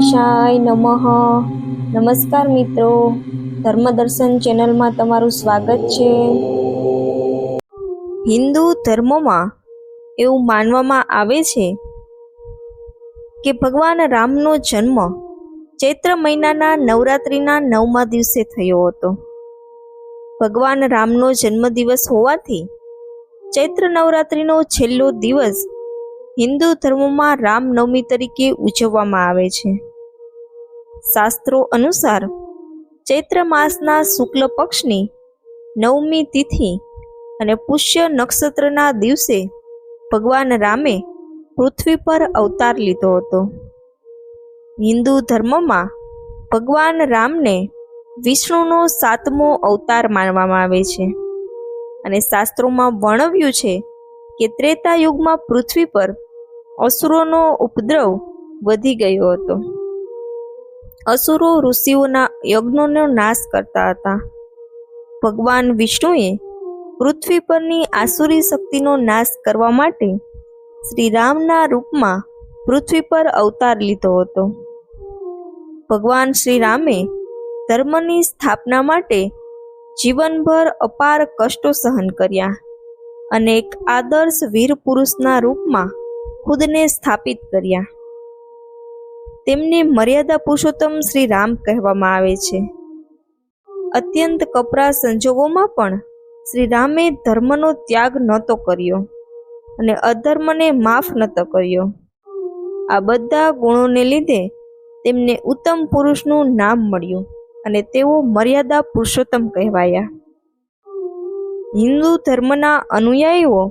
ગણેશાય નમઃ. નમસ્કાર મિત્રો. ધર્મદર્શન ચેનલમાં તમારું સ્વાગત છે. હિન્દુ ધર્મમાં એવું માનવામાં આવે છે કે ભગવાન રામનો જન્મ ચૈત્ર મહિનાના નવરાત્રિના નવમા દિવસે થયો હતો. ભગવાન રામનો જન્મદિવસ હોવાથી ચૈત્ર નવરાત્રિનો છેલ્લો દિવસ હિન્દુ ધર્મમાં રામનવમી તરીકે ઉજવવામાં આવે છે. શાસ્ત્રો અનુસાર ચૈત્ર માસના શુક્લ પક્ષની નવમી તિથિ અને પુષ્ય નક્ષત્રના દિવસે ભગવાન રામે પૃથ્વી પર અવતાર લીધો હતો. હિન્દુ ધર્મમાં ભગવાન રામને વિષ્ણુનો સાતમો અવતાર માનવામાં આવે છે અને શાસ્ત્રોમાં વર્ણવ્યું છે કે ત્રેતા યુગમાં પૃથ્વી પર અસુરોનો ઉપદ્રવ વધી ગયો હતો. અસુરો ઋષિઓના યજ્ઞોનો નાશ કરતા હતા. ભગવાન વિષ્ણુએ પૃથ્વી પરની આસુરી શક્તિનો નાશ કરવા માટે શ્રી રામના રૂપમાં પૃથ્વી પર અવતાર લીધો હતો. ભગવાન શ્રી રામે ધર્મની સ્થાપના માટે જીવનભર અપાર કષ્ટો સહન કર્યા અને એક આદર્શ વીર પુરુષના રૂપમાં ખુદને સ્થાપિત કર્યા. તેમને મર્યાદા પુરુષોત્તમ શ્રી રામ કહેવામાં આવે છે. અત્યંત કપરા સંજોગોમાં પણ શ્રી રામે ધર્મનો ત્યાગ નહોતો કર્યો અને અધર્મને માફ નહોતો કર્યો. આ બધા ગુણોને લીધે તેમને ઉત્તમ પુરુષનું નામ મળ્યું અને તેઓ મર્યાદા પુરુષોત્તમ કહેવાયા. હિન્દુ ધર્મના અનુયાયીઓ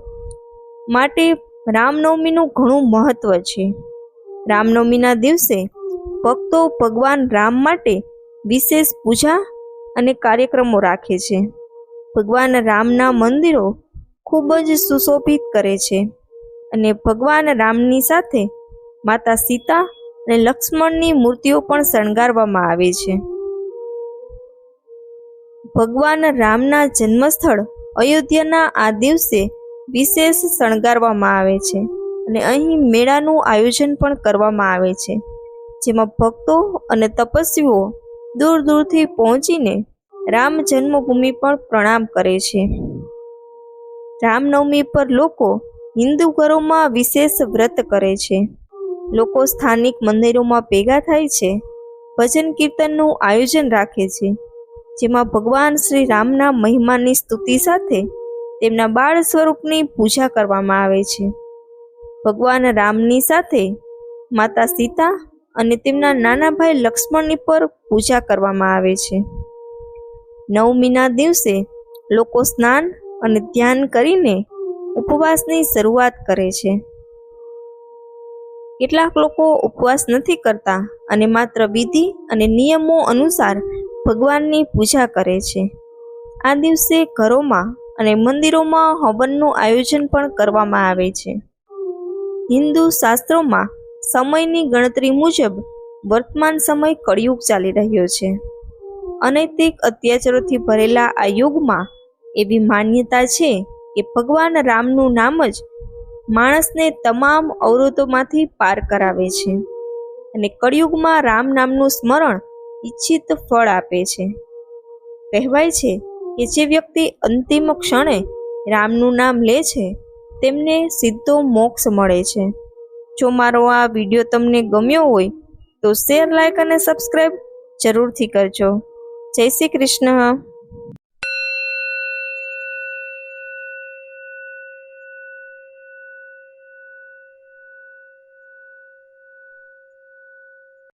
માટે રામનવમીનું ઘણું મહત્વ છે. રામનવમીના દિવસે ભક્તો ભગવાન રામ માટે વિશેષ પૂજા અને કાર્યક્રમો રાખે છે. ભગવાન રામના મંદિરો ખૂબ જ સુશોભિત કરે છે અને ભગવાન રામની સાથે માતા સીતા અને લક્ષ્મણની મૂર્તિઓ પણ શણગારવામાં આવે છે. ભગવાન રામના જન્મસ્થળ અયોધ્યાના આ દિવસે વિશેષ શણગારવામાં આવે છે. અને અહીં મેળાનું આયોજન પણ કરવામાં આવે છે, જેમાં ભક્તો અને તપસ્વીઓ દૂર દૂરથી પહોંચીને રામ જન્મભૂમિ પર પ્રણામ કરે છે. રામનવમી પર લોકો હિન્દુ ઘરોમાં વિશેષ વ્રત કરે છે. લોકો સ્થાનિક મંદિરોમાં ભેગા થાય છે, ભજન કીર્તનનું આયોજન રાખે છે, જેમાં ભગવાન શ્રી રામના મહિમાની સ્તુતિ સાથે તેમના બાળ સ્વરૂપની પૂજા કરવામાં આવે છે. ભગવાન રામની સાથે માતા સીતા અને તેમના નાના ભાઈ લક્ષ્મણની પર પૂજા કરવામાં આવે છે. નવમીના દિવસે લોકો સ્નાન અને ધ્યાન કરીને ઉપવાસની શરૂઆત કરે છે. કેટલાક લોકો ઉપવાસ નથી કરતા અને માત્ર વિધિ અને નિયમો અનુસાર ભગવાનની પૂજા કરે છે. આ દિવસે ઘરોમાં અને મંદિરોમાં હવનનું આયોજન પણ કરવામાં આવે છે. હિન્દુ શાસ્ત્રોમાં સમયની ગણતરી મુજબ વર્તમાન સમય કળિયુગ ચાલી રહ્યો છે. અનૈતિક અત્યાચારોથી ભરેલા આ યુગમાં એવી માન્યતા છે કે ભગવાન રામનું નામ જ માણસને તમામ અવરોધોમાંથી પાર કરાવે છે અને કળિયુગમાં રામ નામનું સ્મરણ ઈચ્છિત ફળ આપે છે. કહેવાય છે કે જે વ્યક્તિ અંતિમ ક્ષણે રામનું નામ લે છે તેમને સીધો મોક્ષ મળે છે. જો મારો આ વીડિયો તમને ગમ્યો હોય, તો શેર લાઈક અને સબસ્ક્રાઈબ જરૂરથી કરજો. જય શ્રી કૃષ્ણ.